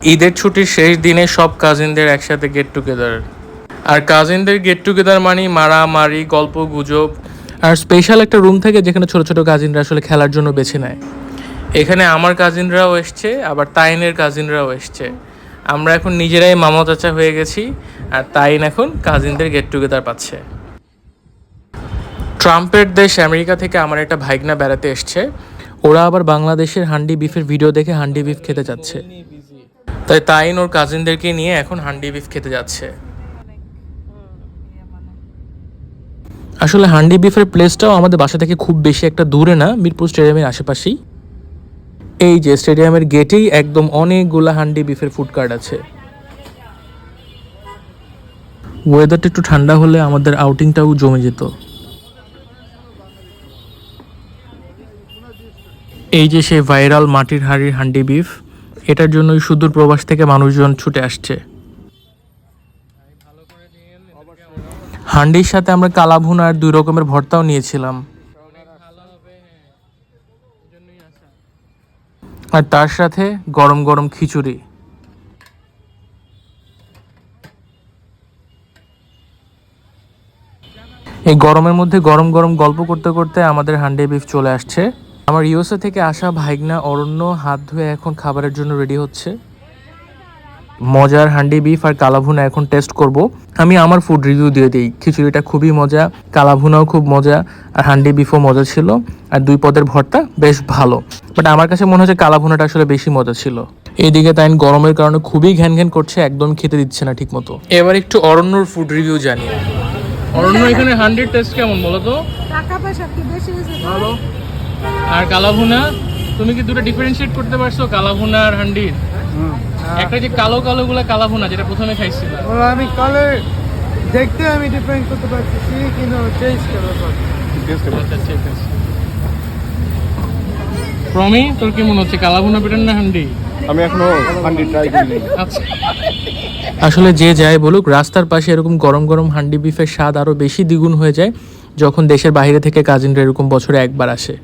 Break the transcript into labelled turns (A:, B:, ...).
A: ঈদের ছুটির শেষ দিনে সব কাজিনদের একসাথে গেট টুগেদার আর কাজিনদের গেট টুগেদার মানে মারামারি, গল্প গুজব, আর স্পেশাল একটা রুম থাকে যেখানে ছোট ছোট কাজিনরা আসলে খেলার জন্য বেছে নেয়। এখানে আমার কাজিনরাও এসছে, আবার তাইনের কাজিনরাও এসছে। আমরা এখন নিজেরাই মামা চাচা হয়ে গেছি, আর তাইন এখন কাজিনদের গেট টুগেদার পাচ্ছে। ট্রাম্পের দেশ আমেরিকা থেকে আমার একটা ভাইগনা বেড়াতে এসছে। ওরা আবার বাংলাদেশের হান্ডি বিফের ভিডিও দেখে হান্ডি বিফ খেতে যাচ্ছে তাই তাইন ওর কাজিনদেরকে নিয়ে এখন হান্ডি বিফ খেতে যাচ্ছে। আসলে হান্ডি বিফের প্লেসটাও আমাদের বাসা থেকে খুব বেশি একটা দূরে না, মিরপুর স্টেডিয়ামের আশেপাশেই। এই যে স্টেডিয়ামের গেটেই একদম অনেকগুলা হান্ডি বিফের ফুড কার্ট আছে। ওয়েদারটা একটু ঠান্ডা হলে আমাদের আউটিংটাও জমে যেত। এই যে সেই ভাইরাল মাটির হাড়ির হান্ডি বিফ এটার জন্যই সুদূর প্রবাস থেকে মানুষজন ছুটে আসছে। হান্ডির সাথে আমরা কালাভুন আর দুই রকমের ভর্তাও নিয়েছিলাম। আর তার সাথে গরম গরম খিচুড়ি। এই গরমের মধ্যে গরম গরম গল্প করতে করতে আমাদের হান্ডি বিফ চলে আসছে। আমার ইউএসএ থেকে আসা ভাইগনা অরণ্য হাত ধুয়ে এখন খাবারের জন্য রেডি হচ্ছে। মজার হান্ডি বিফ আর কালাভুনা এখন টেস্ট করব। আমি আমার ফুড রিভিউ দিয়ে দিই। খিচুড়িটা খুবই মজা কালাভুনাও খুব মজা আর হান্ডি বিফও মজা ছিল। আর দুই পদের ভর্তা বেশ ভালো। বাট আমার কাছে মনে হচ্ছে কালাভুনাটা আসলে বেশি মজা ছিল। এইদিকে তাই গরমের কারণে খুবই ঘ্যান ঘ্যান করছে একদম খেতে দিচ্ছে না ঠিক মতো এবার একটু অরণ্যর ফুড রিভিউ জানি। অরণ্য এখানে হান্ড্রেড টেস্ট কেমন বলো তো?
B: টাকা পয়সা কি বেশি হয়েছে। তো?
A: আর কালাভুনা তুমি কি দুটো ডিফারেন্সিয়েট করতে পারছ? কালাভুনা আর হান্ডির? একটা যে কালো কালো গুলা কালাভুনা যেটা প্রথমে খাইছিল।
C: আমি কালার দেখতে আমি ডিফারেন্ট করতে পারতেছি কিন্তু টেস্ট ব্যাপার।
A: আচ্ছা ঠিক আছে। প্রমি তোর কি মনে হচ্ছে? কালাভুনা বেটার না হান্ডি?
D: আমি এখনও হান্ডি ট্রাই করিনি।
A: আচ্ছা। আসলে যে যায় বলুক রাস্তার পাশে এরকম গরম গরম হান্ডি বিফের স্বাদ আরও বেশি দ্বিগুণ হয়ে যায় যখন দেশের বাইরে থেকে কাজিনরা এরকম বছরে একবার আসে।